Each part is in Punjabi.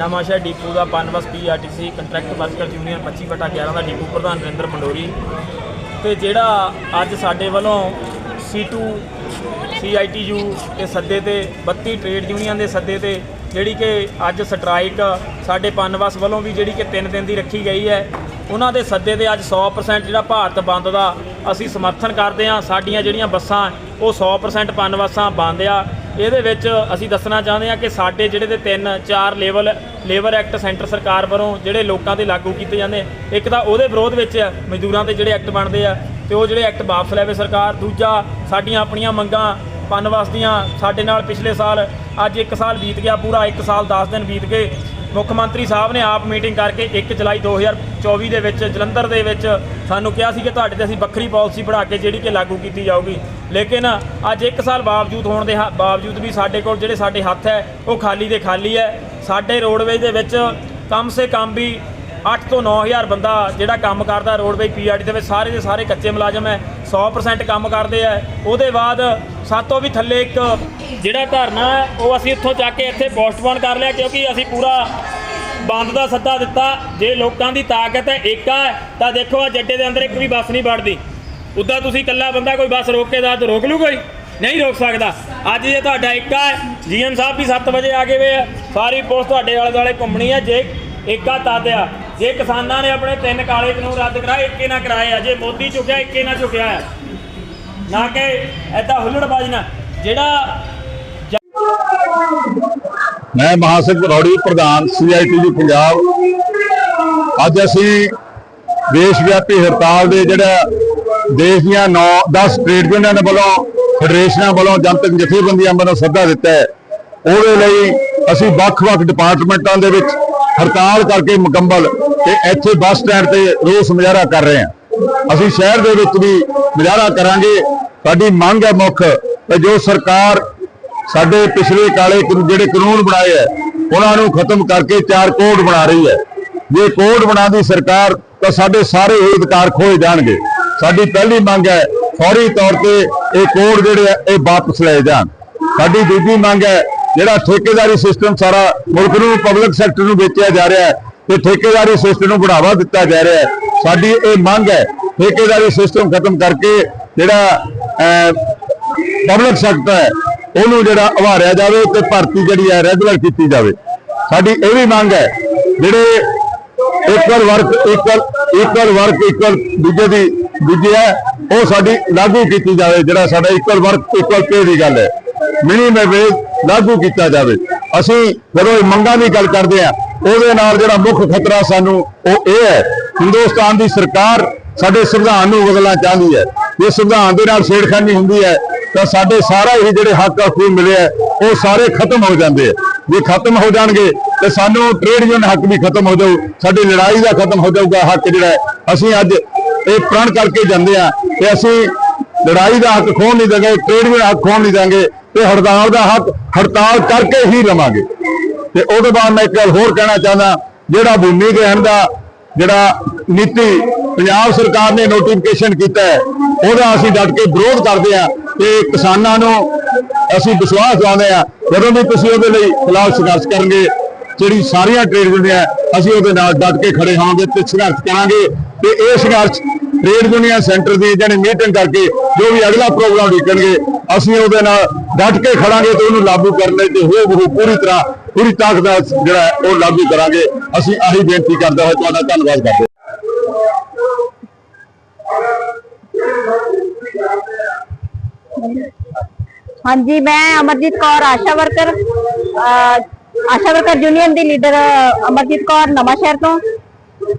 ਨਵਾਂਸ਼ਹਿਰ ਡੀਪੂ ਦਾ Punbus PRTC contract worker union 25 ਬਟਾ 11 ਦਾ ਡੀਪੂ ਪ੍ਰਧਾਨ ਨਰਿੰਦਰ ਮੰਡੋਰੀ ਤੇ ਜਿਹੜਾ ਅੱਜ ਸਾਡੇ ਵੱਲੋਂ C2 CITU ਦੇ ਸੱਦੇ ਤੇ 32 ਟ੍ਰੇਡ ਯੂਨੀਅਨ ਦੇ ਸੱਦੇ ਤੇ, ਜਿਹੜੀ ਕਿ ਅੱਜ ਸਟ੍ਰਾਈਕ ਸਾਡੇ ਪਨਵਸ ਵੱਲੋਂ ਵੀ ਜਿਹੜੀ ਕਿ 3 ਦਿਨ ਦੀ ਰੱਖੀ ਗਈ ਹੈ, ਉਹਨਾਂ ਦੇ ਸੱਦੇ ਤੇ ਅੱਜ 100% ਜਿਹੜਾ ਭਾਰਤ ਬੰਦ ਦਾ ਅਸੀਂ ਸਮਰਥਨ ਕਰਦੇ ਹਾਂ। ਸਾਡੀਆਂ ਜਿਹੜੀਆਂ ਬੱਸਾਂ, ਉਹ 100% ਪਨਵਸਾਂ ਬੰਦ ਆ। ਇਹਦੇ ਵਿੱਚ ਅਸੀਂ ਦੱਸਣਾ ਚਾਹੁੰਦੇ ਹਾਂ ਕਿ ਸਾਡੇ ਜਿਹੜੇ ਦੇ ਤਿੰਨ, ਚਾਰ ਲੈਵਲ ਲੇਬਰ ਐਕਟ ਸੈਂਟਰ ਸਰਕਾਰ ਵੱਲੋਂ ਜਿਹੜੇ ਲੋਕਾਂ ਤੇ ਲਾਗੂ ਕੀਤੇ ਜਾਂਦੇ ਇੱਕ ਤਾਂ ਉਹਦੇ ਵਿਰੋਧ ਵਿੱਚ ਮਜ਼ਦੂਰਾਂ ਤੇ ਜਿਹੜੇ ਐਕਟ ਬਣਦੇ ਆ ਤੇ ਉਹ ਜਿਹੜੇ ਐਕਟ ਵਾਪਸ ਲੈਵੇ ਸਰਕਾਰ, ਦੂਜਾ ਸਾਡੀਆਂ ਆਪਣੀਆਂ ਮੰਗਾਂ ਪਨਵਸ ਦੀਆਂ ਸਾਡੇ ਨਾਲ ਪਿਛਲੇ ਸਾਲ, ਅੱਜ 1 ਸਾਲ ਬੀਤ ਗਿਆ, ਪੂਰਾ 1 ਸਾਲ 10 ਦਿਨ ਬੀਤ ਗਏ ਮੁੱਖ ਮੰਤਰੀ ਸਾਹਿਬ ਨੇ ਆਪ ਮੀਟਿੰਗ ਕਰਕੇ 1 ਜੁਲਾਈ 2024 ਦੇ ਵਿੱਚ ਜਲੰਧਰ ਦੇ ਵਿੱਚ ਸਾਨੂੰ ਕਿਹਾ ਸੀ ਕਿ ਤੁਹਾਡੇ ਤੇ ਅਸੀਂ ਵੱਖਰੀ ਪਾਲਿਸੀ ਬਣਾ ਕੇ ਜਿਹੜੀ ਕਿ ਲਾਗੂ ਕੀਤੀ ਜਾਊਗੀ। ਲੇਕਿਨ ਅੱਜ 1 ਸਾਲ ਬਾਵਜੂਦ ਹੋਣ ਦੇ ਹਾ- ਬਾਵਜੂਦ ਵੀ ਸਾਡੇ ਕੋਲ ਜਿਹੜੇ ਸਾਡੇ ਹੱਥ ਹੈ, ਉਹ ਖਾਲੀ ਦੇ ਖਾਲੀ ਹੈ। ਸਾਡੇ ਰੋਡਵੇਜ਼ ਦੇ ਵਿੱਚ ਕਮ ਸੇ ਕਮ ਵੀ 8 ਤੋਂ 9000 ਬੰਦਾ ਜਿਹੜਾ ਕੰਮ ਕਰਦਾ ਰੋਡਵੇਜ਼ ਪੀਆਰਟੀ ਦੇ ਵਿੱਚ, ਸਾਰੇ ਦੇ ਸਾਰੇ ਕੱਚੇ ਮੁਲਾਜ਼ਮ ਹੈ 100% ਕੰਮ ਕਰਦੇ ਆ ਉਹਦੇ ਬਾਅਦ ਸਾਤੋਂ ਵੀ ਥੱਲੇ ਇੱਕ ਜਿਹੜਾ ਧਰਨਾ ਹੈ, ਉਹ ਅਸੀਂ ਇੱਥੋਂ ਚੱਕ ਕੇ ਇੱਥੇ ਪੋਸਟਪੋਨ ਕਰ ਲਿਆ ਕਿਉਂਕਿ ਅਸੀਂ ਪੂਰਾ ਬੰਦ ਦਾ ਸੱਦਾ ਦਿੱਤਾ। ਜੇ ਲੋਕਾਂ ਦੀ ਤਾਕਤ ਹੈ ਏਕਾ ਹੈ, ਤਾਂ ਦੇਖੋ ਆ ਜੱਡੇ ਦੇ ਅੰਦਰ ਇੱਕ ਵੀ ਬੱਸ ਨਹੀਂ ਵੜਦੀ। ਉੱਦਾਂ ਤੁਸੀਂ ਇਕੱਲਾ ਬੰਦਾ ਕੋਈ ਬੱਸ ਰੋਕ ਕੇ ਦਾ ਤਾਂ ਰੋਕ ਲੂ ਕੋਈ? ਨਹੀਂ ਰੋਕ ਸਕਦਾ। ਅੱਜ ਜੇ ਤੁਹਾਡਾ ਏਕਾ ਹੈ ਜੀਐਮ ਸਾਹਿਬ ਵੀ 7 ਵਜੇ ਆ ਗਏ ਵੇ ਆ। ਸਾਰੀ ਪੁਲਿਸ ਤੁਹਾਡੇ ਆਲੇ ਦੁਆਲੇ ਘੁੰਮਣੀ ਹੈ। ਜੇ ਏਕਾ ਤਾਦਿਆ ਜੇ ਕਿਸਾਨਾਂ ਨੇ ਆਪਣੇ ਤਿੰਨ ਕਾਲੇ ਕਾਨੂੰਨ ਰੱਦ ਕਰਾਏ, ਇੱਕੇ ਨਾ ਕਰਾਏ ਆ। ਜੇ ਮੋਦੀ ਝੁਕਿਆ, ਇੱਕੇ ਨਾ ਝੁਕਿਆ ਆ। ਨਾ ਕਿ ਐਦਾਂ ਹੁੱਲੜਬਾਜ਼ੀ ਨਾ। ਜਿਹੜਾ ਮੈਂ ਮਹਾਸਿਕ ਰੌੜੀ ਪ੍ਰਧਾਨ ਸੀਆਈਟੀਯੂ ਪੰਜਾਬ। ਅੱਜ ਅਸੀਂ ਦੇਸ਼ ਵਿਆਪੀ ਹੜਤਾਲ ਦੇ ਜਿਹੜਾ ਦੇਸ਼ ਦੀਆਂ 9 10 ਟ੍ਰੇਡ ਯੂਨੀਅਨਾਂ ਵੱਲੋਂ, ਫੈਡਰੇਸ਼ਨਾਂ ਵੱਲੋਂ ਜਨਤਕ ਜਥੇਬੰਦੀਆਂ ਵੱਲੋਂ ਸੱਦਾ ਦਿੱਤਾ ਹੈ। ਉਹਦੇ ਲਈ ਅਸੀਂ ਵੱਖ-ਵੱਖ ਡਿਪਾਰਟਮੈਂਟਾਂ ਦੇ ਵਿੱਚ ਹੜਤਾਲ ਕਰਕੇ ਮੁਕੰਮਲ ਤੇ ਇੱਥੇ ਬੱਸ ਸਟੈਂਡ ਤੇ ਰੋਸ ਮੁਜ਼ਾਹਰਾ ਕਰ ਰਹੇ ਹਾਂ। ਅਸੀਂ ਸ਼ਹਿਰ ਦੇ ਵਿੱਚ ਵੀ ਮੁਜ਼ਾਹਰਾ ਕਰਾਂਗੇ। ਸਾਡੀ ਮੰਗ ਹੈ ਮੁੱਖ ਕਿ ਜੋ ਸਰਕਾਰ ਸਾਡੇ ਪਿਛਲੇ ਕਾਲੇ ਜਿਹੜੇ ਕਾਨੂੰਨ ਬਣਾਏ ਐ ਉਹਨਾਂ ਨੂੰ ਖਤਮ ਕਰਕੇ ਚਾਰ ਕੋਡ ਬਣਾ ਰਹੀ ਹੈ ਜੇ ਕੋਡ ਬਣਾਦੀ ਸਰਕਾਰ, ਤਾਂ ਸਾਡੇ ਸਾਰੇ ਇਹ ਅਧਿਕਾਰ ਖੋਏ ਜਾਣਗੇ। ਸਾਡੀ ਪਹਿਲੀ ਮੰਗ ਹੈ, ਫੌਰੀ ਤੌਰ ਤੇ ਇਹ ਕੋਡ ਜਿਹੜੇ ਆ, ਇਹ ਵਾਪਸ ਲਏ ਜਾਣ। ਸਾਡੀ ਦੂਜੀ ਮੰਗ ਹੈ, ਜਿਹੜਾ ਠੇਕੇਦਾਰੀ ਸਿਸਟਮ ਸਾਰਾ ਮੁਲਕ ਨੂੰ ਪਬਲਿਕ ਸੈਕਟਰ ਨੂੰ ਵੇਚਿਆ ਜਾ ਰਿਹਾ ਹੈ, ਤੇ ਠੇਕੇਦਾਰੀ ਸਿਸਟਮ ਨੂੰ ਬੜਾਵਾ ਦਿੱਤਾ ਜਾ ਰਿਹਾ ਹੈ। ਸਾਡੀ ਇਹ ਮੰਗ ਹੈ, ਠੇਕੇਦਾਰੀ ਸਿਸਟਮ ਖਤਮ ਕਰਕੇ ਜਿਹੜਾ ਪਬਲਿਕ ਸੈਕਟਰ ਹੈ ਉਹਨੂੰ ਜਿਹੜਾ ਉਭਾਰਿਆ ਜਾਵੇ ਤੇ ਭਰਤੀ ਜਿਹੜੀ ਹੈ ਰੈਗੂਲਰ ਕੀਤੀ ਜਾਵੇ। ਸਾਡੀ ਇਹ ਵੀ ਮੰਗ ਹੈ, ਜਿਹੜੇ equal work equal equal work equal ਦੂਜੇ ਦੀ ਦੂਜੇ ਹੈ, ਉਹ ਸਾਡੀ ਲਾਗੂ ਕੀਤੀ ਜਾਵੇ, ਜਿਹੜਾ ਸਾਡਾ ਇਕਵਲ ਵਰਕ ਇਕਵਲ ਪੇ ਦੀ ਗੱਲ ਹੈ। ਮਿਨੀਮਮ ਵੇਜ ਲਾਗੂ ਕੀਤਾ ਜਾਵੇ। ਅਸੀਂ ਜਦੋਂ ਇਹ ਮੰਗਾਂ ਦੀ ਗੱਲ ਕਰਦੇ ਆ ਉਹਦੇ ਨਾਲ ਜਿਹੜਾ ਮੁੱਖ ਖਤਰਾ ਸਾਨੂੰ ਉਹ ਇਹ ਹੈ, ਹਿੰਦੁਸਤਾਨ ਦੀ ਸਰਕਾਰ ਸਾਡੇ ਸੰਵਿਧਾਨ ਨੂੰ ਬਦਲਣਾ ਚਾਹੁੰਦੀ ਹੈ। ਜੇ ਸੰਵਿਧਾਨ ਦੇ ਨਾਲ ਛੇੜਖਾਨੀ ਹੁੰਦੀ ਹੈ ਤਾਂ ਸਾਡੇ ਸਾਰਾ ਇਹ ਜਿਹੜੇ ਹੱਕ ਹਕੂਕ ਮਿਲੇ ਆ ਉਹ ਸਾਰੇ ਖਤਮ ਹੋ ਜਾਂਦੇ ਆ। ਜੇ ਖਤਮ ਹੋ ਜਾਣਗੇ, ਤੇ ਸਾਨੂੰ ਟ੍ਰੇਡ ਯੂਨੀਅਨ ਹੱਕ ਵੀ ਖਤਮ ਹੋ ਜਾਊ, ਸਾਡੀ ਲੜਾਈ ਦਾ ਖਤਮ ਹੋ ਜਾਊਗਾ ਹੱਕ ਜਿਹੜਾ ਅਸੀਂ ਅੱਜ ਇਹ ਪ੍ਰਣ ਕਰਕੇ ਜਾਂਦੇ ਆ ਕਿ ਅਸੀਂ ਲੜਾਈ ਦਾ ਹੱਕ ਖੋਣ ਨਹੀਂ ਦੇਵਾਂਗੇ ਟ੍ਰੇਡ ਯੂਨੀਅਨ ਹੱਕ ਖੋਣ ਨਹੀਂ ਦੇਵਾਂਗੇ, ਤੇ ਹੜਤਾਲ ਦਾ ਹੱਕ ਹੜਤਾਲ ਕਰਕੇ ਹੀ ਲਵਾਂਗੇ। ਤੇ ਉਹਦੇ ਬਾਅਦ ਮੈਂ ਇੱਕ ਗੱਲ ਹੋਰ ਕਹਿਣਾ ਚਾਹੁੰਦਾ, ਜਿਹੜਾ ਭੂਮੀ ਗ੍ਰਹਿਣ ਦਾ ਜਿਹੜਾ ਨੀਤੀ ਪੰਜਾਬ ਸਰਕਾਰ ਨੇ ਨੋਟੀਫਿਕੇਸ਼ਨ ਕੀਤਾ ਹੈ, ਉਹਦਾ ਅਸੀਂ ਡਟ ਕੇ ਵਿਰੋਧ ਕਰਦੇ ਆ ਤੇ ਕਿਸਾਨਾਂ ਨੂੰ ਅਸੀਂ ਵਿਸ਼ਵਾਸ ਦਿਵਾਉਂਦੇ ਆ ਜਦੋਂ ਵੀ ਤੁਸੀਂ ਉਹਦੇ ਲਈ ਖਿਲਾਫ ਸੰਘਰਸ਼ ਕਰਨਗੇ, ਜਿਹੜੀ ਸਾਰੀਆਂ ਟ੍ਰੇਡ ਯੂਨੀਅਨ ਅਸੀਂ ਉਹਦੇ ਨਾਲ ਡਟ ਕੇ ਖੜੇ ਹੋਵਾਂਗੇ ਤੇ ਸੰਘਰਸ਼ ਕਰਾਂਗੇ ਤੇ ਇਹ ਸੰਘਰਸ਼ ਟ੍ਰੇਡ ਯੂਨੀਅਨ ਸੈਂਟਰ ਦੀ ਜਿਹੜੀ ਮੀਟਿੰਗ ਕਰਕੇ ਜੋ ਵੀ ਅਗਲਾ ਪ੍ਰੋਗਰਾਮ ਲਿਖਣਗੇ ਅਸੀਂ ਉਹਦੇ ਨਾਲ ਡਟ ਕੇ ਖੜਾਂਗੇ ਤੇ ਉਹਨੂੰ ਲਾਗੂ ਕਰਨ ਲਈ ਤੇ ਹੋ ਹੋ ਪੂਰੀ ਤਰ੍ਹਾਂ, ਪੂਰੀ ਤਾਕਤ ਨਾਲ ਜਿਹੜਾ ਉਹ ਲਾਗੂ ਕਰਾਂਗੇ। ਅਸੀਂ ਆਹੀ ਬੇਨਤੀ ਕਰਦਾ ਹੋਏ ਤੁਹਾਡਾ ਧੰਨਵਾਦ ਕਰਦੇ ਹਾਂਜੀ, ਮੈਂ Amarjit Kaur, Asha worker Asha worker union ਦੀ ਲੀਡਰ ਅਮਰਜੀਤ ਕੌਰ ਨਵਾਂ ਸ਼ਹਿਰ ਤੋਂ।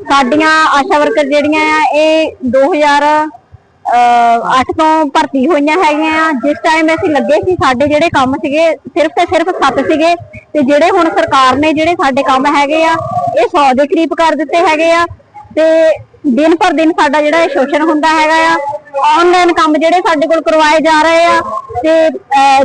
ਸਾਡੀਆਂ ਆਸ਼ਾ ਵਰਕਰ ਜਿਹੜੀਆਂ ਆ, ਇਹ 2008 ਤੋਂ ਭਰਤੀ ਹੋਈਆਂ ਹੈਗੀਆਂ ਆ। ਜਿਸ ਟਾਈਮ ਅਸੀਂ ਲੱਗੇ ਸੀ, ਸਾਡੇ ਜਿਹੜੇ ਕੰਮ ਸੀਗੇ, ਸਿਰਫ ਤੇ ਸਿਰਫ 7 ਸੀਗੇ। ਤੇ ਜਿਹੜੇ ਹੁਣ ਸਰਕਾਰ ਨੇ ਜਿਹੜੇ ਸਾਡੇ ਕੰਮ ਹੈਗੇ ਆ, ਇਹ 100 ਦੇ ਕਰੀਬ ਕਰ ਦਿੱਤੇ ਹੈਗੇ ਆ। ਤੇ ਦਿਨ ਪਰ ਦਿਨ ਸਾਡਾ ਜਿਹੜਾ ਇਹ ਸ਼ੋਸ਼ਣ ਹੁੰਦਾ ਹੈਗਾ ਆ ਆਨਲਾਈਨ ਕੰਮ ਜਿਹੜੇ ਸਾਡੇ ਕੋਲ ਕਰਵਾਏ ਜਾ ਰਹੇ ਆ ਤੇ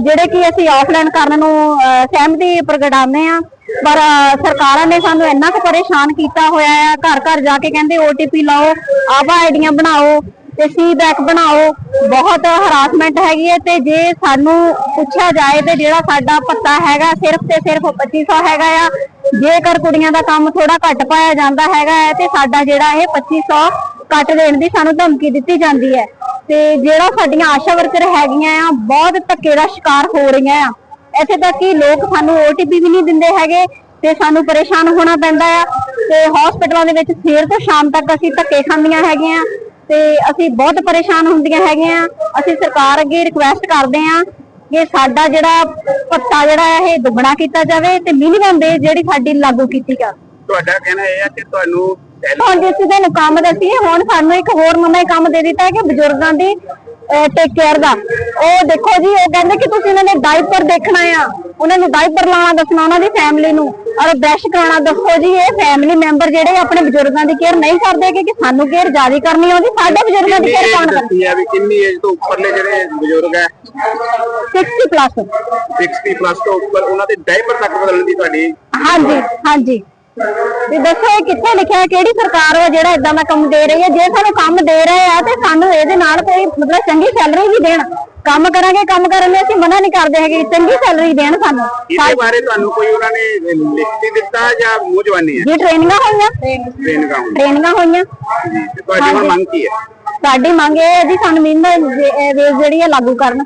ਜਿਹੜੇ ਕਿ ਅਸੀਂ ਆਫਲਾਈਨ ਕਰਨ ਨੂੰ ਸਹਿਮਤੀ ਪ੍ਰਗਟਾਉਂਦੇ ਆ, ਪਰ ਸਰਕਾਰਾਂ ਨੇ ਸਾਨੂੰ ਇੰਨਾ ਕੁ ਪਰੇਸ਼ਾਨ ਕੀਤਾ ਹੋਇਆ ਆ, ਘਰ ਘਰ ਜਾ ਕੇ ਕਹਿੰਦੇ OTP ਲਾਓ ਆਵਾ ਆਈਡੀਆਂ ਬਣਾਓ ਤੇ ਫੀਡਬੈਕ ਬਣਾਓ, ਬਹੁਤ ਹਰਾਸਮੈਂਟ ਹੈਗੀ ਹੈ ਤੇ ਜੇ ਸਾਨੂੰ ਪੁੱਛਿਆ ਜਾਏ ਤੇ ਜਿਹੜਾ ਸਾਡਾ ਪੱਤਾ ਹੈਗਾ ਸਿਰਫ ਤੇ ਸਿਰਫ 2500 ਹੈਗਾ ਆ ਜੇਕਰ ਕੁੜੀਆਂ ਦਾ ਕੰਮ ਥੋੜਾ ਘੱਟ ਪਾਇਆ ਜਾਂਦਾ ਹੈਗਾ ਹੈ ਤੇ ਸਾਡਾ ਜਿਹੜਾ ਇਹ 2500 ਕੱਟ ਦੇਣ ਦੀ ਸਾਨੂੰ ਧਮਕੀ ਦਿੱਤੀ ਜਾਂਦੀ ਹੈ। ਤੇ ਜਿਹੜਾ ਸਾਡੀਆਂ ਆਸ਼ਾ ਵਰਕਰ ਹੈਗੀਆਂ ਆ, ਬਹੁਤ ਧੱਕੇ ਦਾ ਸ਼ਿਕਾਰ ਹੋ ਰਹੀਆਂ ਆ। ਇੱਥੇ ਤੱਕ ਕਿ ਲੋਕ ਸਾਨੂੰ OTP ਵੀ ਨਹੀਂ ਦਿੰਦੇ ਹੈਗੇ ਤੇ ਸਾਨੂੰ ਪਰੇਸ਼ਾਨ ਹੋਣਾ ਪੈਂਦਾ ਆ। ਤੇ ਹਸਪੀਟਲਾਂ ਦੇ ਵਿੱਚ ਸਵੇਰ ਤੋਂ ਸ਼ਾਮ ਤੱਕ ਅਸੀਂ ਧੱਕੇ ਖਾਂਦੀਆਂ ਹੈਗੀਆਂ। ਤੇ ਅਸੀਂ ਬਹੁਤ ਪਰੇਸ਼ਾਨ ਹੁੰਦੀਆਂ ਹੈਗੀਆਂ। ਅਸੀਂ ਸਰਕਾਰ ਅੱਗੇ ਰਿਕੁਐਸਟ ਕਰਦੇ ਹਾਂ ਕਿ ਸਾਡਾ ਜਿਹੜਾ ਭੱਤਾ ਜਿਹੜਾ ਹੈ ਇਹ ਦੁੱਗਣਾ ਕੀਤਾ ਜਾਵੇ ਤੇ ਮਿਨੀਮਮ ਵੇ ਜਿਹੜੀ ਸਾਡੀ ਲਾਗੂ ਕੀਤੀ ਜਾਵੇ ਤੁਹਾਡਾ ਕਹਿਣਾ ਇਹ ਹੈ ਕਿ ਤੁਹਾਨੂੰ ਹੁਣ ਜਿਸ ਦੇ ਨੂੰ ਕੰਮ ਦਸੀਏ ਹੁਣ ਸਾਨੂੰ ਇੱਕ ਹੋਰ ਨਵਾਂ ਕੰਮ ਦੇ ਦਿੱਤਾ ਹੈ ਕਿ ਬਜ਼ੁਰਗਾਂ ਦੀ ਟੇਕ ਕੇਅਰ ਦਾ। ਉਹ ਦੇਖੋ ਜੀ ਉਹ ਕਹਿੰਦੇ ਕਿ ਤੁਸੀਂ ਉਹਨਾਂ ਦੇ ਡਾਈਪਰ ਦੇਖਣਾ ਆ। ਉਹਨਾਂ ਨੂੰ ਡਾਈਪਰ ਲਾਉਣਾ ਦੱਸਣਾ ਉਹਨਾਂ ਦੀ ਫੈਮਿਲੀ ਨੂੰ। ਔਰ ਬ੍ਰਸ਼ ਕਰਾਉਣਾ ਦੱਸੋ ਜੀ ਇਹ ਫੈਮਿਲੀ ਮੈਂਬਰ ਜਿਹੜੇ ਆਪਣੇ ਬਜ਼ੁਰਗਾਂ ਦੀ ਕੇਅਰ ਨਹੀਂ ਕਰਦੇ ਕਿ ਸਾਨੂੰ ਕੇਅਰ ਜ਼ਿਆਦਾ ਕਰਨੀ ਆਉਂਦੀ ਸਾਡੇ ਬਜ਼ੁਰਗਾਂ ਦੀ ਕੇਅਰ ਕੌਣ ਕਰਦਾ ਦੱਸੀ ਹੈ ਵੀ ਕਿੰਨੀ ਏਜ ਤੋਂ ਉੱਪਰਲੇ ਜਿਹੜੇ ਬਜ਼ੁਰਗ ਹੈ? 60 ਪਲੱਸ 60 ਪਲੱਸ ਤੋਂ ਉੱਪਰ ਉਹਨਾਂ ਦੇ ਡਾਈਪਰ ਤੱਕ ਬਦਲਣ ਦੀ ਤੁਹਾਡੀ ਹਾਂਜੀ ਹਾਂਜੀ। ਤੇ ਦੱਸੋ ਇਹ ਕਿੱਥੇ ਲਿਖਿਆ ਹੈ ਕਿਹੜੀ ਸਰਕਾਰ ਹੈ ਜਿਹੜਾ ਇਦਾਂ ਦਾ ਕੰਮ ਦੇ ਰਹੀ ਹੈ? ਜੇ ਸਾਨੂੰ ਕੰਮ ਦੇ ਰਹੇ ਆ ਤੇ ਸਾਨੂੰ ਇਹਦੇ ਨਾਲ ਕੋਈ ਮਤਲਬ ਚੰਗੀ ਸੈਲਰੀ ਵੀ ਦੇਣ। ਕੰਮ ਕਰਾਂਗੇ ਕੰਮ ਕਰਨ ਲਈ ਅਸੀਂ ਮਨਾ ਨਹੀਂ ਕਰਦੇ ਹੈਗੇ ਚੰਗੀ ਸੈਲਰੀ ਦੇਣ ਸਾਨੂੰ। ਇਹਦੇ ਬਾਰੇ ਤੁਹਾਨੂੰ ਕੋਈ ਉਹਨਾਂ ਨੇ ਲਿਖ ਕੇ ਦਿੱਤਾ ਜਾਂ ਮੂੰਹ ਜਵਾਨੀ ਹੈ? ਜੀ ਟ੍ਰੇਨਿੰਗਾਂ ਹੋਈਆਂ। ਟ੍ਰੇਨਿੰਗਾਂ ਹੋਈਆਂ। ਜੀ ਤੇ ਤੁਹਾਡੀ ਹੁਣ ਮੰਗ ਕੀ ਹੈ? ਸਾਡੀ ਮੰਗ ਇਹ ਹੈ ਜੀ ਸਾਨੂੰ ਮਿਨੀਮਮ ਵੇਜ ਜਿਹੜੀ ਹੈ ਲਾਗੂ ਕਰਨ।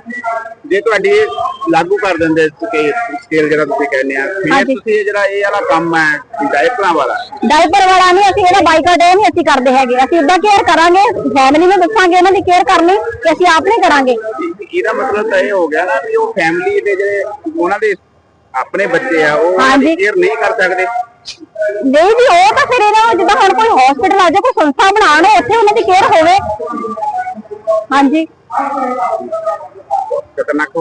ਜੇ ਤੁਹਾਡੀ ਲਾਗੂ ਕਰ ਦਿੰਦੇ ਸਕੇਲ ਜਿਹੜਾ ਤੁਸੀਂ ਕਹਿੰਦੇ ਆ ਫਿਰ ਹਾਂਜੀ। ਤੁਸੀਂ ਇਹ ਜਿਹੜਾ ਇਹ ਵਾਲਾ ਕੰਮ ਹੈ ਡਾਈਪਰਾਂ ਵਾਲਾ? ਡਾਈਪਰ ਵਾਲਾ ਨਹੀਂ ਅਸੀਂ ਇਹਦਾ ਬਾਈਕਾਟ ਇਹ ਨਹੀਂ ਅਸੀਂ ਕਰਦੇ ਹੈਗੇ। ਅਸੀਂ ਇਦਾਂ ਕੇਅਰ ਕਰਾਂਗੇ ਫੈਮਿਲੀ ਨੂੰ ਦੱਸਾਂਗੇ ਉਹਨਾਂ ਦੀ ਕੇਅਰ ਕਰਨੀ ਕਿ ਅਸੀਂ ਆਪ ਨਹੀਂ ਕਰਾਂਗੇ। ਇਹਦਾ ਮਤਲਬ ਤਾਂ ਇਹ ਹੋ ਗਿਆ ਨਾ ਵੀ ਉਹ ਫੈਮਿਲੀ ਦੇ ਜਿਹੜੇ ਉਹਨਾਂ ਦੇ ਆਪਣੇ ਬੱਚੇ ਆ ਉਹ ਹਾਂਜੀ। ਕੇਅਰ ਨਹੀਂ ਕਰ ਸਕਦੇ। ਨਹੀਂ ਜੀ ਉਹ ਤਾਂ ਫਿਰ ਇਹਨਾਂ ਨੂੰ ਜਿੱਦਾਂ ਹੁਣ ਕੋਈ ਹਸਪੀਟਲ ਆ ਜਾ ਕੋਈ ਸੰਸਥਾ ਬਣਾਉਣ, ਉੱਥੇ ਉਹਨਾਂ ਦੀ ਕੇਅਰ ਹੋਵੇ। ਹਾਂਜੀ। ਖਤਰਨਾਕ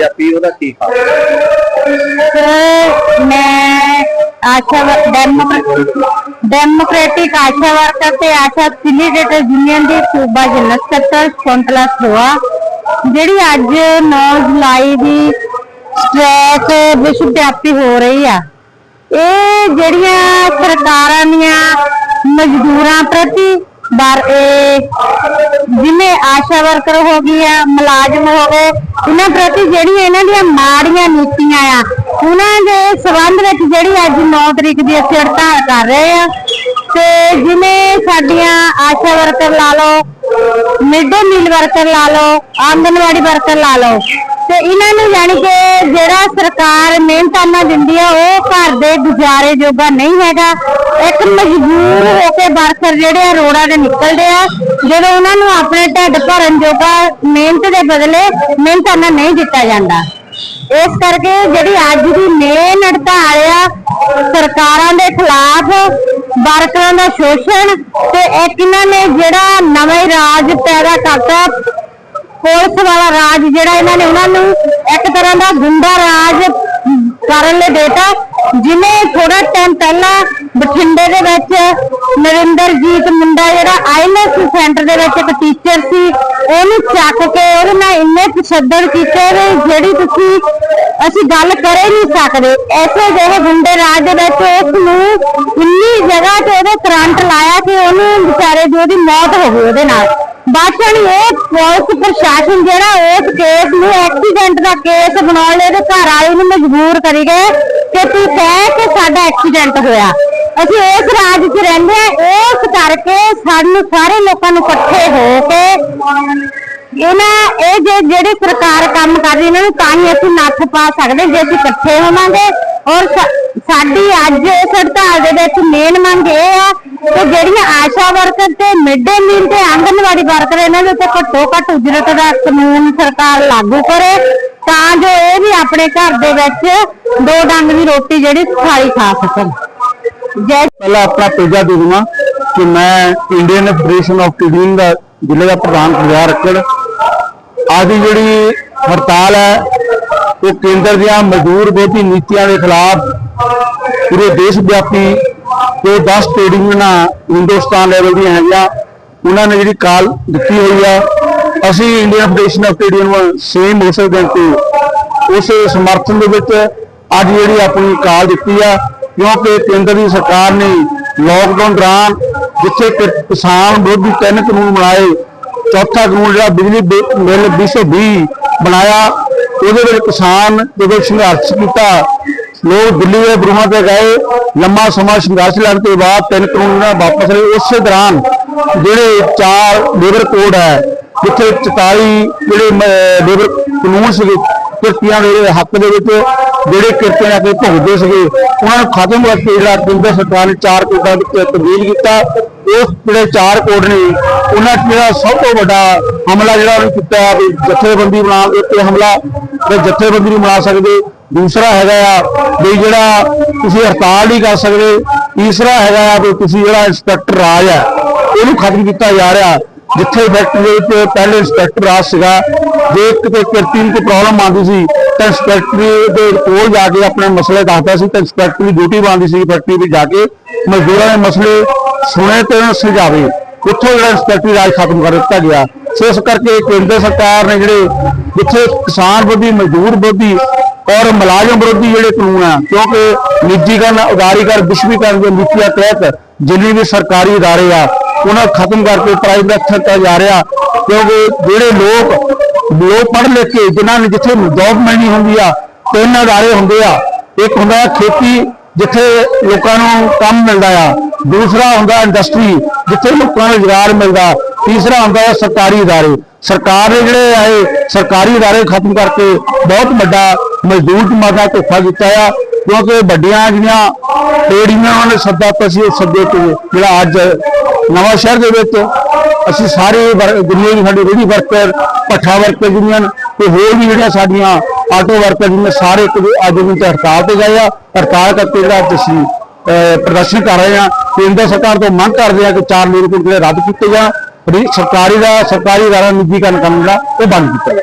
ਰੈਲੀ ਕਰ ਰਹੇ ਦੇਸ਼ ਵਿਆਪੀ ਉਹਦਾ ਕੀ ਖਾਸ? ਸਰ, ਮੈਂ ਆਸ਼ਾ ਡੈਮੋਕ੍ਰੈਟਿਕ ਆਸ਼ਾ ਵਰਕਰ ਤੇ ਆਸ਼ਾ ਐਫੀਲੀਏਟਡ ਦੀ ਸੂਬਾ ਜਨਰਲ ਸਕੱਤਰ ਸ਼ੌਂਤਲਾ ਸੋਆ, ਜਿਹੜੀ ਅੱਜ 9 ਜੁਲਾਈ ਦੀ ਸਟ੍ਰੈਕ ਵਿਸ਼ਵ ਵਿਆਪੀ ਹੋ ਰਹੀ ਆ। ਇਹ ਜਿਹੜੀਆਂ ਸਰਕਾਰਾਂ ਦੀਆਂ ਮਜ਼ਦੂਰਾਂ ਪ੍ਰਤੀ ਬਾਰ ਇਹ ਜਿਵੇਂ ਆਸ਼ਾ ਵਰਕਰ ਹੋ ਗਈ ਆ ਮੁਲਾਜ਼ਮ ਹੋ ਗਏ ਇਹਨਾਂ ਪ੍ਰਤੀ ਜਿਹੜੀਆਂ ਇਹਨਾਂ ਦੀਆਂ ਮਾੜੀਆਂ ਨੀਤੀਆਂ ਆ, ਉਹਨਾਂ ਦੇ ਸਬੰਧ ਵਿੱਚ ਜਿਹੜੀ ਅੱਜ 9 ਤਰੀਕ ਦੀ ਅਸੀਂ ਹੜਤਾਲ ਕਰ ਰਹੇ ਆ, ਤੇ ਜਿਵੇਂ ਸਾਡੀਆਂ ਆਸ਼ਾ ਵਰਕਰ ਲਾ ਲਓ, ਮਿਡ ਡੇ ਮੀਲ ਵਰਕਰ ਲਾ ਲਓ, ਆਂਗਨਵਾੜੀ ਵਰਕਰ ਲਾ ਲਓ, ਤੇ ਇਹਨਾਂ ਨੂੰ ਜਾਣੀ ਕਿ ਜਿਹੜਾ ਸਰਕਾਰ ਮਿਹਨਤਾਨਾ ਦਿੰਦੀ ਆ, ਉਹ ਘਰ ਦੇ ਗੁਜ਼ਾਰੇ ਜੋਗਾ ਨਹੀਂ ਹੈਗਾ। ਇੱਕ ਮਜਬੂਰ ਹੋ ਕੇ ਵਰਕਰ ਜਿਹੜੇ ਆ ਰੋਡਾਂ ਦੇ ਨਿਕਲਦੇ ਆ ਜਦੋਂ ਉਹਨਾਂ ਨੂੰ ਆਪਣੇ ਢਿੱਡ ਭਰਨ ਜੋਗਾ ਮਿਹਨਤ ਦੇ ਬਦਲੇ ਮਿਹਨਤਾਨਾ ਨਹੀਂ ਦਿੱਤਾ ਜਾਂਦਾ। ਇਸ ਕਰਕੇ ਜਿਹੜੀ ਅੱਜ ਦੀ ਮੇਨ ਹੜਤਾਲ ਆ, ਸਰਕਾਰਾਂ ਦੇ ਖਿਲਾਫ ਵਰਕਰਾਂ ਦਾ ਸ਼ੋਸ਼ਣ ਤੇ ਇੱਕ ਇਹਨਾਂ ਨੇ ਜਿਹੜਾ ਨਵੇਂ ਰਾਜ ਪੈਦਾ ਕਰਤਾ, ਪੁਲਿਸ ਵਾਲਾ ਰਾਜ ਜਿਹੜਾ ਇਹਨਾਂ ਨੇ ਉਹਨਾਂ ਨੂੰ ਇੱਕ ਤਰ੍ਹਾਂ ਦਾ ਗੁੰਡਾ ਰਾਜ ਕਰਨ ਲਈ ਦੇਤਾ ਜਿਵੇਂ ਥੋੜਾ ਟਾਈਮ ਪਹਿਲਾਂ ਬਠਿੰਡੇ ਦੇ ਵਿੱਚ ਨਰਿੰਦਰਜੀਤ ਮੁੰਡਾ ਜਿਹੜਾ ਆਈਲੈਸ ਸੈਂਟਰ ਦੇ ਵਿੱਚ ਇੱਕ ਟੀਚਰ ਸੀ, ਉਹਨੂੰ ਚੱਕ ਕੇ ਉਹਦੇ ਨਾਲ ਇੰਨੇ ਤਸ਼ੱਦਦ ਕੀਤੇ ਵੀ ਜਿਹੜੀ ਤੁਸੀਂ ਅਸੀਂ ਗੱਲ ਕਰ ਹੀ ਨਹੀਂ ਸਕਦੇ। ਐਸੇ ਜਿਹੇ ਗੁੰਡੇ ਰਾਜ ਦੇ ਵਿੱਚ ਉਸ ਨੂੰ ਇੰਨੀ ਜਗ੍ਹਾ ਤੇ ਉਹਦੇ ਕਰੰਟ ਲਾਇਆ ਕਿ ਉਹਨੂੰ ਵਿਚਾਰੇ ਦੀ ਉਹਦੀ ਮੌਤ ਹੋ ਗਈ ਉਹਦੇ ਨਾਲ। ਬਾਦਸ਼ਾਹ ਨੇ ਇਹ ਪੁਲਿਸ ਪ੍ਰਸ਼ਾਸਨ ਜਿਹੜਾ ਉਸ ਕੇਸ ਨੂੰ ਐਕਸੀਡੈਂਟ ਦਾ ਕੇਸ ਬਣਾਉਣ ਲਈ ਉਹਦੇ ਘਰ ਵਾਲੇ ਨੂੰ ਮਜਬੂਰ ਕਰੀ ਗਏ। ਕਿ ਤੂੰ ਕਹਿ ਕਿ ਸਾਡਾ ਐਕਸੀਡੈਂਟ ਹੋਇਆ। ਅਸੀਂ ਇਸ ਰਾਜ 'ਚ ਰਹਿੰਦੇ ਆ ਇਸ ਕਰਕੇ ਸਾਨੂੰ ਸਾਰੇ ਲੋਕਾਂ ਨੂੰ ਇਕੱਠੇ ਹੋ ਕੇ ਇਹਨਾਂ, ਇਹ ਜੇ ਜਿਹੜੀ ਸਰਕਾਰ ਕੰਮ ਕਰ ਰਹੀ, ਇਹਨਾਂ ਨੂੰ ਤਾਂ ਹੀ ਅਸੀਂ ਨੱਥ ਪਾ ਸਕਦੇ, ਜੇ ਅਸੀਂ ਇਕੱਠੇ ਹੋਵਾਂਗੇ। ਔਰ ਸਾਡੀ ਅੱਜ ਇਸ ਹੜਤਾਲ ਦੇ ਵਿੱਚ ਮੇਨ ਮੰਗ ਇਹ ਆ ਕਿ ਜਿਹੜੀਆਂ ਆਸ਼ਾ ਵਰਕਰ ਤੇ ਮਿਡ ਡੇ ਮੀਲ ਤੇ ਆਂਗਨਵਾੜੀ ਵਰਕਰ, ਇਹਨਾਂ ਦੇ ਉੱਤੇ ਘੱਟੋ ਘੱਟ ਉਜਰਤ ਦਾ ਕਾਨੂੰਨ ਸਰਕਾਰ ਲਾਗੂ ਕਰੇ। ਤਾਂ ਜੋ ਇਹ ਵੀ ਆਪਣੇ ਘਰ ਦੇ ਵਿੱਚ ਦੋ ਡੰਗ ਦੀ ਰੋਟੀ ਜਿਹੜੀ ਖਾਈ ਖਾ ਸਕਣ। ਜੈ ਪਹਿਲਾਂ ਆਪਣਾ ਪੇਜਾ ਦੇ ਦਵਾਂ ਕਿ ਮੈਂ ਇੰਡੀਅਨ ਫੈਡਰੇਸ਼ਨ ਆਫ ਟ੍ਰੇਡਿੰਗ ਦਾ ਜ਼ਿਲ੍ਹੇ ਦਾ ਪ੍ਰਧਾਨ ਪ੍ਰਯਾਰ ਰੱਖੜ ਅੱਜ ਜਿਹੜੀ ਹੜਤਾਲ ਹੈ, ਉਹ ਕੇਂਦਰ ਦੀਆਂ ਮਜ਼ਦੂਰ ਵਿਰੋਧੀ ਨੀਤੀਆਂ ਦੇ ਖਿਲਾਫ ਪੂਰੇ ਦੇਸ਼ ਵਿਆਪੀ ਜੋ 10 ਟ੍ਰੇਡਿੰਗ ਯੂਨੀਅਨਾਂ ਹਿੰਦੁਸਤਾਨ ਲੈਵਲ ਦੀਆਂ ਹੈਗੀਆਂ, ਉਹਨਾਂ ਨੇ ਜਿਹੜੀ ਕਾਲ ਦਿੱਤੀ ਹੋਈ ਹੈ ਅਸੀਂ India federation of trade union same ਉਸੇ ਦਿਨ ਤੇ ਉਸ ਸਮਰਥਨ ਦੇ ਵਿੱਚ ਅੱਜ ਜਿਹੜੀ ਆਪਣੀ ਕਾਲ ਦਿੱਤੀ ਆ, ਕਿਉਂਕਿ ਕੇਂਦਰ ਦੀ ਸਰਕਾਰ ਨੇ ਲੋਕਡਾਊਨ ਦੌਰਾਨ ਜਿੱਥੇ ਕਿਸਾਨ ਵਿਰੋਧੀ ਤਿੰਨ ਕਾਨੂੰਨ ਬਣਾਏ, ਚੌਥਾ ਕਾਨੂੰਨ ਜਿਹੜਾ ਬਿਜਲੀ ਬਿ- ਬਿੱਲ 220 ਬਣਾਇਆ, ਉਹਦੇ ਵਿੱਚ ਕਿਸਾਨ ਜਦੋਂ ਸੰਘਰਸ਼ ਕੀਤਾ, ਲੋਕ ਦਿੱਲੀ ਦੇ ਬਰੂਹਾਂ ਤੇ ਗਏ, ਲੰਮਾ ਸਮਾਂ ਸੰਘਰਸ਼ ਲੜਨ ਤੋਂ ਬਾਅਦ ਤਿੰਨ ਕਾਨੂੰਨ ਵਾਪਸ ਲਏ, ਉਸੇ ਦੌਰਾਨ ਜਿਹੜੇ ਚਾਰ ਲੇਬਰ ਕੋਡ ਹੈ ਜਿੱਥੇ 44 ਜਿਹੜੇ ਲੇਬਰ ਕਾਨੂੰਨ ਸੀਗੇ, ਕਿਰਤੀਆਂ ਦੇ ਹੱਕ ਦੇ ਵਿੱਚ ਜਿਹੜੇ ਕਿਰਤੀਆਂ ਆ ਕੇ ਭੁਗਤਦੇ ਸੀਗੇ, ਉਹਨਾਂ ਨੂੰ ਖਤਮ ਕਰਕੇ ਜਿਹੜਾ ਕੇਂਦਰ ਸਰਕਾਰ ਨੇ ਚਾਰ ਕੋਡਾਂ ਵਿੱਚ ਤਬਦੀਲ ਕੀਤਾ। ਉਸ ਜਿਹੜੇ ਚਾਰ ਕੋਡ ਨੇ, ਉਹਨਾਂ ਜਿਹੜਾ ਸਭ ਤੋਂ ਵੱਡਾ ਹਮਲਾ ਜਿਹੜਾ ਉਹਨੇ ਕੀਤਾ ਵੀ ਜਥੇਬੰਦੀ ਬਣਾ ਉੱਤੇ ਹਮਲਾ ਤੇ ਜਥੇਬੰਦੀ ਨੂੰ ਬਣਾ ਸਕਦੇ। ਦੂਸਰਾ ਹੈਗਾ ਆ ਵੀ ਜਿਹੜਾ ਤੁਸੀਂ ਹੜਤਾਲ ਨਹੀਂ ਕਰ ਸਕਦੇ। ਤੀਸਰਾ ਹੈਗਾ ਆ ਵੀ ਤੁਸੀਂ ਜਿਹੜਾ ਇੰਸਪੈਕਟਰ ਰਾਜ ਹੈ ਉਹਨੂੰ ਖਤਮ ਕੀਤਾ ਜਾ ਰਿਹਾ। ਜਿੱਥੇ ਫੈਕਟਰੀ ਦੇ ਵਿੱਚ ਪਹਿਲੇ ਇੰਸਪੈਕਟਰ ਰਾਜ ਸੀਗਾ ਜੇ ਕਿਤੇ ਕਿਰਤੀ ਨੂੰ ਕੋਈ ਪ੍ਰੋਬਲਮ ਆਉਂਦੀ ਸੀ ਤਾਂ ਇੰਸਪੈਕਟਰੀ ਦੇ ਕੋਲ ਜਾ ਕੇ ਆਪਣੇ ਮਸਲੇ ਦੱਸਦਾ ਸੀ ਤਾਂ ਇੰਸਪੈਕਟਰ ਦੀ ਡਿਊਟੀ ਬਣਦੀ ਸੀ ਫੈਕਟਰੀ ਵਿੱਚ ਜਾ ਕੇ ਮਜ਼ਦੂਰਾਂ ਦੇ ਮਸਲੇ ਸੁਣੇ ਤੇ ਉਹਨਾਂ ਨੂੰ ਸੁਲਝਾਵੇ ਉੱਥੋਂ ਜਿਹੜਾ ਇੰਸਪੈਕਟਰੀ ਰਾਜ ਖਤਮ ਕਰ ਦਿੱਤਾ ਗਿਆ ਸੋ ਇਸ ਕਰਕੇ ਕੇਂਦਰ ਸਰਕਾਰ ਨੇ ਜਿਹੜੇ ਜਿੱਥੇ ਕਿਸਾਨ ਵਿਰੋਧੀ ਮਜ਼ਦੂਰ ਵਿਰੋਧੀ ਔਰ ਮੁਲਾਜ਼ਮ ਵਿਰੋਧੀ ਜਿਹੜੇ ਕਾਨੂੰਨ ਆ ਕਿਉਂਕਿ ਨਿੱਜੀਕਰਨ ਉਦਾਰੀਕਰਨ ਵਿਸ਼ਵੀਕਰਨ ਦੀਆਂ ਨੀਤੀਆਂ ਤਹਿਤ ਜਿੰਨੇ ਵੀ ਸਰਕਾਰੀ ادارے ਆ ਉਹਨਾਂ ਨੂੰ ਖਤਮ ਕਰਕੇ ਪ੍ਰਾਈਵੇਟ ਕੀਤਾ ਜਾ ਰਿਹਾ ਕਿਉਂਕਿ ਜਿਹੜੇ ਲੋਕ ਲੋਕ ਪੜ੍ਹ ਲਿਖ ਕੇ ਜਿਨ੍ਹਾਂ ਨੇ ਜਿੱਥੇ ਜੌਬ ਮਿਲਣੀ ਹੁੰਦੀ ਆ ਤਿੰਨ ادارے ਹੁੰਦੇ ਆ ਇੱਕ ਹੁੰਦਾ ਖੇਤੀ ਜਿੱਥੇ ਲੋਕਾਂ ਨੂੰ ਕੰਮ ਮਿਲਦਾ ਆ ਦੂਸਰਾ ਹੁੰਦਾ ਇੰਡਸਟਰੀ ਜਿੱਥੇ ਲੋਕਾਂ ਨੂੰ ਰੁਜ਼ਗਾਰ ਮਿਲਦਾ ਤੀਸਰਾ ਹੁੰਦਾ ਹੈ ਸਰਕਾਰੀ ادارے ਸਰਕਾਰ ਨੇ ਜਿਹੜੇ ਆਏ ਸਰਕਾਰੀ ادارے ਖਤਮ ਕਰਕੇ ਬਹੁਤ ਵੱਡਾ ਮਜ਼ਦੂਰ ਜਮਾਤ ਦਾ ਧੋਖਾ ਕੀਤਾ ਆ ਕਿਉਂਕਿ ਵੱਡੀਆਂ ਜਿਹੜੀਆਂ ਟ੍ਰੇਡ ਉਹਨਾਂ ਨੇ ਸੱਦਾ ਤਸੀਂ ਉਹ ਸੱਦੇ ਤੇ ਜਿਹੜਾ ਅੱਜ ਨਵਾਂ ਸ਼ਹਿਰ ਦੇ ਵਿੱਚ ਅਸੀਂ ਸਾਰੇ ਦੁਨੀਆ ਵੀ ਸਾਡੇ ਰੇਹੜੀ ਵਰਕਰ ਪੱਠਾ ਵਰਕਰ ਜਿਹੜੀਆਂ ਤੇ ਹੋਰ ਵੀ ਜਿਹੜੀਆਂ ਸਾਡੀਆਂ ਆਟੋ ਵਰਕਰ ਜਿਹਨੇ ਸਾਰੇ ਅੱਜ ਨੂੰ ਹੜਤਾਲ ਤੇ ਗਏ ਆ। ਹੜਤਾਲ ਕਰਕੇ ਜਿਹੜਾ ਤੁਸੀਂ ਪ੍ਰਦਰਸ਼ਨ ਕਰ ਰਹੇ ਆ। ਕੇਂਦਰ ਸਰਕਾਰ ਤੋਂ ਮੰਗ ਕਰਦੇ ਆ ਕਿ 4 ਮਈ ਨੂੰ ਜਿਹੜੇ ਰੱਦ ਕੀਤੇ ਜਾਣ। ਸਰਕਾਰੀ ਦਾ ਸਰਕਾਰੀ ਦਾ ਨਿੱਜੀਕਰਨ ਕਰਨ ਦਾ ਉਹ ਬੰਦ ਕੀਤਾ ਜਾਵੇ।